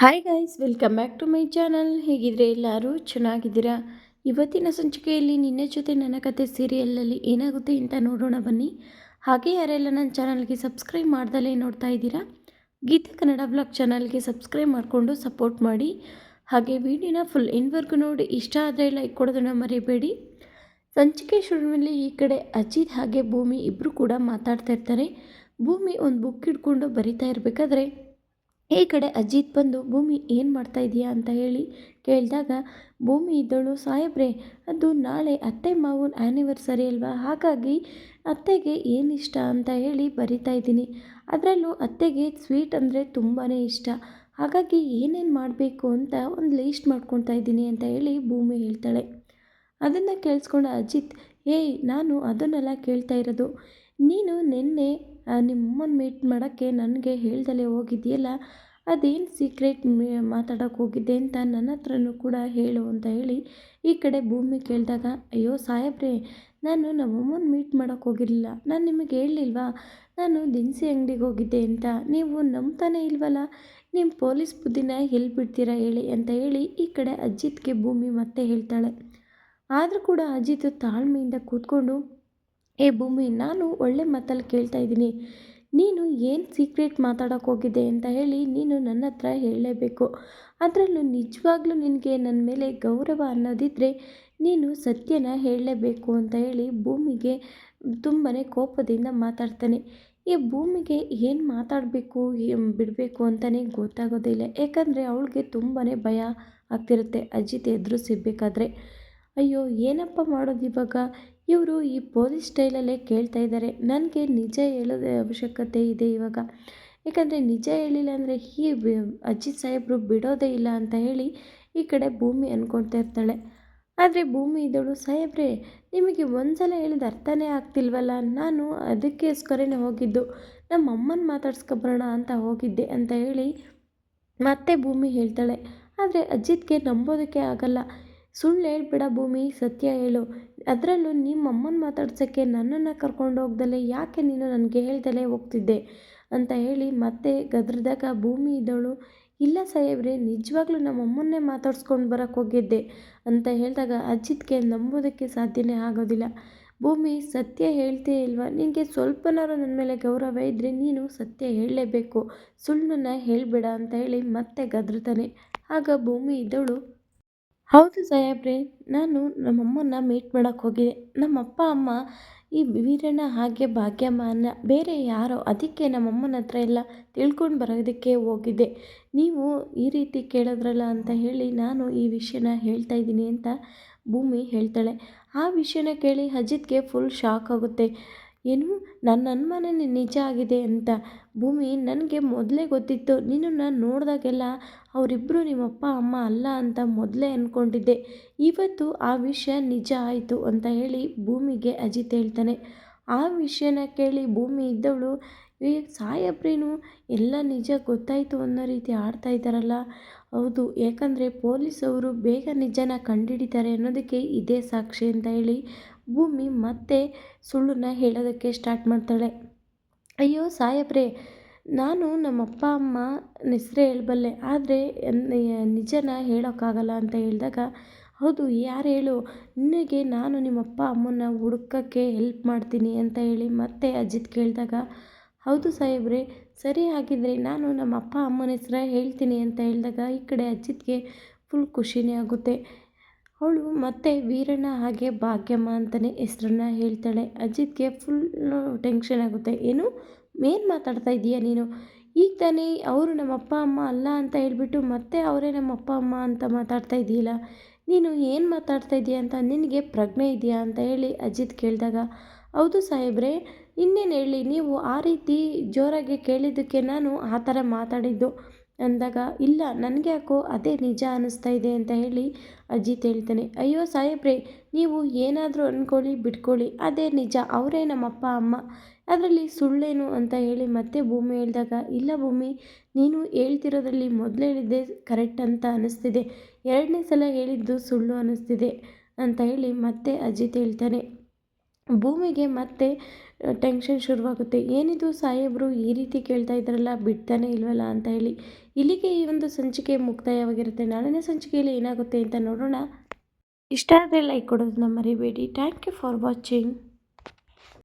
Hi guys welcome back to my channel ಹೇಗಿದ್ರೆ ಎಲ್ಲರೂ ಚೆನ್ನಾಗಿದ್ದೀರಾ? ಇವತ್ತಿನ ಸಂಚಿಕೆಯಲ್ಲಿ ನಿನ್ನೆ ಜೊತೆ ನನ್ನ ಕತೆ ಸೀರಿಯಲಲ್ಲಿ ಏನಾಗುತ್ತೆ ಅಂತ ನೋಡೋಣ ಬನ್ನಿ. ಹಾಗೆ ಯಾರೆಲ್ಲ ನನ್ನ ಚಾನಲ್ಗೆ ಸಬ್ಸ್ಕ್ರೈಬ್ ಮಾಡ್ದಲೇ ನೋಡ್ತಾ ಇದ್ದೀರಾ, ಗೀತಾ ಕನ್ನಡ ಬ್ಲಾಗ್ ಚಾನಲ್ಗೆ ಸಬ್ಸ್ಕ್ರೈಬ್ ಮಾಡಿಕೊಂಡು ಸಪೋರ್ಟ್ ಮಾಡಿ. ಹಾಗೆ ವಿಡಿಯೋನ ಫುಲ್ ಇನ್ವರ್ಗು ನೋಡಿ, ಇಷ್ಟ ಆದರೆ ಲೈಕ್ ಕೊಡೋದನ್ನು ಮರಿಬೇಡಿ. ಸಂಚಿಕೆ ಶುರುವಿನಲ್ಲಿ ಈ ಕಡೆ ಅಜಿತ್ ಹಾಗೆ ಭೂಮಿ ಇಬ್ಬರು ಕೂಡ ಮಾತಾಡ್ತಾ ಇರ್ತಾರೆ. ಭೂಮಿ ಒಂದು ಬುಕ್ ಹಿಡ್ಕೊಂಡು ಬರಿತಾ ಇರಬೇಕಾದ್ರೆ ಈ ಕಡೆ ಅಜಿತ್ ಬಂದು, ಭೂಮಿ, ಏನು ಮಾಡ್ತಾ ಇದೆಯಾ? ಅಂತ ಹೇಳಿ ಕೇಳಿದಾಗ, ಭೂಮಿ ಇದ್ದಳು ಸಾಹೇಬ್ರೆ, ಅದು ನಾಳೆ ಅತ್ತೆ ಮಾವನ ಆ್ಯನಿವರ್ಸರಿ ಅಲ್ವಾ? ಹಾಗಾಗಿ ಅತ್ತೆಗೆ ಏನು ಇಷ್ಟ? ಅಂತ ಹೇಳಿ ಬರಿತಾ ಇದ್ದೀನಿ. ಅದರಲ್ಲೂ ಅತ್ತೆಗೆ ಸ್ವೀಟ್ ಅಂದರೆ ತುಂಬಾ ಇಷ್ಟ. ಹಾಗಾಗಿ ಏನೇನು ಮಾಡಬೇಕು ಅಂತ ಒಂದು ಲೀಸ್ಟ್ ಮಾಡ್ಕೊತಾ ಇದ್ದೀನಿ ಅಂತ ಹೇಳಿ ಭೂಮಿ ಹೇಳ್ತಾಳೆ. ಅದನ್ನು ಕೇಳಿಸ್ಕೊಂಡ ಅಜಿತ್, ಏಯ್, ನಾನು ಅದನ್ನೆಲ್ಲ ಕೇಳ್ತಾ ಇರೋದು. ನೀನು ನಿನ್ನೆ ನಿಮ್ಮಮ್ಮನ ಮೀಟ್ ಮಾಡೋಕ್ಕೆ ನನಗೆ ಹೇಳ್ದಲೇ ಹೋಗಿದ್ಯಲ್ಲ? ಅದೇನು ಸೀಕ್ರೆಟ್ ಮಾತಾಡೋಕ್ಕೆ ಹೋಗಿದ್ದೆ ಅಂತ ನನ್ನ ಹತ್ರನೂ ಕೂಡ ಹೇಳು ಅಂತ ಹೇಳಿ ಈ ಕಡೆ ಭೂಮಿ ಕೇಳಿದಾಗ, ಅಯ್ಯೋ ಸಾಹೇಬ್ರೆ, ನಾನು ನಮ್ಮಮ್ಮನ ಮೀಟ್ ಮಾಡೋಕೆ ಹೋಗಿರಲಿಲ್ಲ. ನಾನು ನಿಮಗೆ ಹೇಳಲಿಲ್ವಾ? ನಾನು ದಿನಸಿ ಅಂಗಡಿಗೆ ಹೋಗಿದ್ದೆ ಅಂತ. ನೀವು ನಂಬ್ತಾನೆ ಇಲ್ವಲ್ಲ? ನಿಮ್ಮ ಪೊಲೀಸ್ ಬುದ್ಧಿನ ಎಲ್ಲಿ ಬಿಡ್ತೀರಾ ಹೇಳಿ ಅಂತ ಹೇಳಿ ಈ ಕಡೆ ಅಜಿತ್ಗೆ ಭೂಮಿ ಮತ್ತೆ ಹೇಳ್ತಾಳೆ. ಆದರೂ ಕೂಡ ಅಜಿತ್ ತಾಳ್ಮೆಯಿಂದ ಕೂತ್ಕೊಂಡು ಏ ಭೂಮಿ, ನಾನು ಒಳ್ಳೆ ಮಾತಲ್ಲಿ ಕೇಳ್ತಾ ಇದ್ದೀನಿ. ನೀನು ಏನು ಸೀಕ್ರೆಟ್ ಮಾತಾಡೋಕೆ ಹೋಗಿದ್ದೆ ಅಂತ ಹೇಳಿ ನೀನು ನನ್ನ ಹತ್ರ ಹೇಳಲೇಬೇಕು. ಅದರಲ್ಲೂ ನಿಜವಾಗ್ಲೂ ನಿನಗೆ ನನ್ನ ಮೇಲೆ ಗೌರವ ಅನ್ನೋದಿದ್ದರೆ ನೀನು ಸತ್ಯನ ಹೇಳಲೇಬೇಕು ಅಂತ ಹೇಳಿ ಭೂಮಿಗೆ ತುಂಬಾ ಕೋಪದಿಂದ ಮಾತಾಡ್ತಾನೆ. ಈ ಭೂಮಿಗೆ ಏನು ಮಾತಾಡಬೇಕು ಬಿಡಬೇಕು ಅಂತಲೇ ಗೊತ್ತಾಗೋದಿಲ್ಲ ಯಾಕಂದರೆ ಅವಳಿಗೆ ತುಂಬಾ ಭಯ ಆಗ್ತಿರುತ್ತೆ ಅಜಿತ್ ಎದುರು ಸಿಗಬೇಕಾದ್ರೆ. ಅಯ್ಯೋ, ಏನಪ್ಪ ಮಾಡೋದು ಇವಾಗ? ಇವರು ಈ ಪೊಲೀಸ್ ಸ್ಟೈಲಲ್ಲೇ ಕೇಳ್ತಾ ಇದ್ದಾರೆ. ನನಗೆ ನಿಜ ಹೇಳೋದ ಅವಶ್ಯಕತೆ ಇದೆ ಇವಾಗ. ಯಾಕಂದರೆ ನಿಜ ಹೇಳಿಲ್ಲ ಅಂದರೆ ಈ ಅಜಿತ್ ಸಾಹೇಬರು ಬಿಡೋದೇ ಇಲ್ಲ ಅಂತ ಹೇಳಿ ಈ ಕಡೆ ಭೂಮಿ ಅಂದ್ಕೊಳ್ತಾ ಇರ್ತಾಳೆ. ಆದರೆ ಭೂಮಿ ಇದ್ದಳು, ಸಾಹೇಬ್ರೆ, ನಿಮಗೆ ಒಂದು ಸಲ ಹೇಳಿದ ಅರ್ಥನೇ ಆಗ್ತಿಲ್ವಲ್ಲ? ನಾನು ಅದಕ್ಕೋಸ್ಕರನೇ ಹೋಗಿದ್ದು. ನಮ್ಮ ಅಮ್ಮನ ಮಾತಾಡ್ಸ್ಕೊಬರೋಣ ಅಂತ ಹೋಗಿದ್ದೆ ಅಂತ ಹೇಳಿ ಮತ್ತೆ ಭೂಮಿ ಹೇಳ್ತಾಳೆ. ಆದರೆ ಅಜಿತ್ಗೆ ನಂಬೋದಕ್ಕೆ ಆಗಲ್ಲ. ಸುಳ್ಳು ಹೇಳ್ಬಿಡ ಭೂಮಿ, ಸತ್ಯ ಹೇಳು. ಅದರಲ್ಲೂ ನಿಮ್ಮ ಅಮ್ಮನ ಮಾತಾಡ್ಸೋಕ್ಕೆ ನನ್ನನ್ನು ಕರ್ಕೊಂಡು ಹೋಗ್ದಲೆ, ಯಾಕೆ ನೀನು ನನಗೆ ಹೇಳ್ದಲೇ ಹೋಗ್ತಿದ್ದೆ? ಅಂತ ಹೇಳಿ ಮತ್ತೆ ಗದ್ರದಾಗ, ಭೂಮಿ ಇದ್ದವಳು ಇಲ್ಲ ಸಾಹೇಬ್ರೆ, ನಿಜವಾಗ್ಲೂ ನಮ್ಮ ಅಮ್ಮನ್ನೇ ಮಾತಾಡ್ಸ್ಕೊಂಡು ಬರೋಕ್ಕೆ ಹೋಗಿದ್ದೆ ಅಂತ ಹೇಳಿದಾಗ ಅಜಿತ್ಗೆ ನಂಬೋದಕ್ಕೆ ಸಾಧ್ಯನೇ ಆಗೋದಿಲ್ಲ. ಭೂಮಿ, ಸತ್ಯ ಹೇಳ್ತೇ ಇಲ್ವಾ? ನಿನಗೆ ಸ್ವಲ್ಪನಾರು ನನ್ನ ಮೇಲೆ ಗೌರವ ಇದ್ದರೆ ನೀನು ಸತ್ಯ ಹೇಳಲೇಬೇಕು. ಸುಳ್ಳನ್ನ ಹೇಳಬೇಡ ಅಂತ ಹೇಳಿ ಮತ್ತೆ ಗದ್ರತಾನೆ. ಆಗ ಭೂಮಿ ಇದ್ದವಳು ಹೌದು ಸಾಹೇಬ್ರೆ, ನಾನು ನಮ್ಮಮ್ಮನ್ನ ಮೀಟ್ ಮಾಡೋಕ್ಕೆ ಹೋಗಿದ್ದೆ. ನಮ್ಮ ಅಪ್ಪ ಅಮ್ಮ ಈ ವೀರಣ್ಣ ಹಾಗೆ ಭಾಗ್ಯಮಾನ, ಬೇರೆ ಯಾರೋ ಅದಕ್ಕೆ ನಮ್ಮಮ್ಮನ ಹತ್ರ ಎಲ್ಲ ತಿಳ್ಕೊಂಡು ಬರೋದಕ್ಕೆ ಹೋಗಿದ್ದೆ. ನೀವು ಈ ರೀತಿ ಕೇಳಿದ್ರಲ್ಲ ಅಂತ ಹೇಳಿ ನಾನು ಈ ವಿಷಯನ ಹೇಳ್ತಾ ಇದ್ದೀನಿ ಅಂತ ಭೂಮಿ ಹೇಳ್ತಾಳೆ. ಆ ವಿಷಯನ ಕೇಳಿ ಅಜಿತ್ಗೆ ಫುಲ್ ಶಾಕ್ ಆಗುತ್ತೆ. ಏನು? ನನ್ನ ಅನುಮಾನನೇ ನಿಜ ಆಗಿದೆ ಅಂತ. ಭೂಮಿ ನನಗೆ ಮೊದಲೇ ಗೊತ್ತಿತ್ತು. ನಿನ್ನನ್ನು ನೋಡಿದಾಗೆಲ್ಲ ಅವರಿಬ್ಬರು ನಿಮ್ಮಪ್ಪ, ಅಮ್ಮ ಅಲ್ಲ ಅಂತ ಮೊದಲೇ ಅಂದ್ಕೊಂಡಿದ್ದೆ ಇವತ್ತು ಆ ವಿಷಯ ನಿಜ ಆಯಿತು ಅಂತ ಹೇಳಿ ಭೂಮಿಗೆ ಅಜಿತ್ ಹೇಳ್ತಾನೆ. ಆ ವಿಷಯನ ಕೇಳಿ ಭೂಮಿ ಇದ್ದವಳು ಈ ಸಾಯಬ್ರೇನು? ಎಲ್ಲ ನಿಜ ಗೊತ್ತಾಯಿತು ಅನ್ನೋ ರೀತಿ ಆಡ್ತಾ ಇದ್ದಾರಲ್ಲ? ಹೌದು, ಯಾಕಂದರೆ ಪೊಲೀಸವರು ಬೇಗ ನಿಜನ ಕಂಡುಹಿಡಿತಾರೆ ಅನ್ನೋದಕ್ಕೆ ಇದೇ ಸಾಕ್ಷಿ ಅಂತ ಹೇಳಿ ಭೂಮಿ ಮತ್ತೆ ಸುಳ್ಳನ್ನ ಹೇಳೋದಕ್ಕೆ ಸ್ಟಾರ್ಟ್ ಮಾಡ್ತಾಳೆ. ಅಯ್ಯೋ ಸಾಹೇಬ್ರೆ, ನಾನು ನಮ್ಮ ಅಪ್ಪ ಅಮ್ಮ ಹೆಸ್ರೇ ಹೇಳಬಲ್ಲೆ, ಆದರೆ ನಿಜನ ಹೇಳೋಕ್ಕಾಗಲ್ಲ ಅಂತ ಹೇಳಿದಾಗ, ಹೌದು, ಯಾರು ಹೇಳು, ನಿನಗೆ ನಾನು ನಿಮ್ಮ ಅಪ್ಪ ಅಮ್ಮನ ಹುಡ್ಕೋಕ್ಕೆ ಹೆಲ್ಪ್ ಮಾಡ್ತೀನಿ ಅಂತ ಹೇಳಿ ಮತ್ತೆ ಅಜಿತ್ ಕೇಳಿದಾಗ, ಹೌದು ಸಾಹೇಬ್ರೆ, ಸರಿ ಹಾಗಿದ್ದರೆ ನಾನು ನಮ್ಮ ಅಪ್ಪ ಅಮ್ಮನ ಹೆಸ್ರ ಹೇಳ್ತೀನಿ ಅಂತ ಹೇಳಿದಾಗ, ಈ ಕಡೆ ಅಜಿತ್ಗೆ ಫುಲ್ ಖುಷಿನೇ ಆಗುತ್ತೆ. ಅವಳು ಮತ್ತೆ ವೀರಣ್ಣ ಹಾಗೆ ಭಾಗ್ಯಮ್ಮ ಅಂತಲೇ ಹೆಸ್ರನ್ನ ಹೇಳ್ತಾಳೆ. ಅಜಿತ್ಗೆ ಫುಲ್ ಟೆನ್ಷನ್ ಆಗುತ್ತೆ. ಏನು? ಏನು ಮಾತಾಡ್ತಾ ಇದ್ದೀಯ ನೀನು? ಈಗ ತಾನೇ ಅವರು ನಮ್ಮ ಅಪ್ಪ, ಅಮ್ಮ ಅಲ್ಲ ಅಂತ ಹೇಳಿಬಿಟ್ಟು ಮತ್ತೆ ಅವರೇ ನಮ್ಮ ಅಪ್ಪ, ಅಮ್ಮ ಅಂತ ಮಾತಾಡ್ತಾ ಇದೆಯಲ್ಲ? ನೀನು ಏನು ಮಾತಾಡ್ತಾ ಇದೀಯ ಅಂತ ನಿನಗೆ ಪ್ರಜ್ಞೆ ಇದೆಯಾ ಅಂತ ಹೇಳಿ ಅಜಿತ್ ಕೇಳಿದಾಗ, ಹೌದು ಸಾಹೇಬ್ರೆ, ಇನ್ನೇನು ಹೇಳಿ? ನೀವು ಆ ರೀತಿ ಜೋರಾಗಿ ಕೇಳಿದ್ದಕ್ಕೆ ನಾನು ಆ ಥರ ಮಾತಾಡಿದ್ದು. ಅಂದಾಗ, ಇಲ್ಲ, ನನಗೆ ಯಾಕೋ ಅದೇ ನಿಜ ಅನ್ನಿಸ್ತಾ ಇದೆ ಅಂತ ಹೇಳಿ ಅಜಿತ್ ಹೇಳ್ತಾನೆ, ಅಯ್ಯೋ ಸಾಹೇಬ್ರೆ, ನೀವು ಏನಾದರೂ ಅಂದ್ಕೊಳ್ಳಿ ಬಿಟ್ಕೊಳ್ಳಿ, ಅದೇ ನಿಜ, ಅವರೇ ನಮ್ಮ ಅಪ್ಪ ಅಮ್ಮ, ಅದರಲ್ಲಿ ಸುಳ್ಳೇನು ಅಂತ ಹೇಳಿ ಮತ್ತೆ ಭೂಮಿ ಹೇಳಿದಾಗ, ಇಲ್ಲ ಭೂಮಿ, ನೀನು ಹೇಳ್ತಿರೋದ್ರಲ್ಲಿ ಮೊದಲು ಹೇಳಿದ್ದೆ ಕರೆಕ್ಟ್ ಅಂತ ಅನ್ನಿಸ್ತಿದೆ, ಎರಡನೇ ಸಲ ಹೇಳಿದ್ದು ಸುಳ್ಳು ಅನ್ನಿಸ್ತಿದೆ ಅಂತ ಹೇಳಿ ಮತ್ತೆ ಅಜಿತ್ ಹೇಳ್ತಾನೆ, ಭೂಮಿಗೆ ಮತ್ತೆ ಟೆನ್ಷನ್ ಶುರುವಾಗುತ್ತೆ, ಏನಿದು ಸಾಹೇಬರು ಈ ರೀತಿ ಕೇಳ್ತಾ ಇದ್ರಲ್ಲ, ಬಿಡ್ತಾನೆ ಇಲ್ವಲ್ಲ ಅಂತ ಹೇಳಿ ಇಲ್ಲಿಗೆ ಈ ಒಂದು ಸಂಚಿಕೆ ಮುಕ್ತಾಯವಾಗಿರುತ್ತೆ. ನಾಳಿನ ಸಂಚಿಕೆಯಲ್ಲಿ ಏನಾಗುತ್ತೆ ಅಂತ ನೋಡೋಣ. ಇಷ್ಟ ಆದರೆ ಲೈಕ್ ಕೊಡೋದನ್ನ ಮರಿಬೇಡಿ. Thank you for watching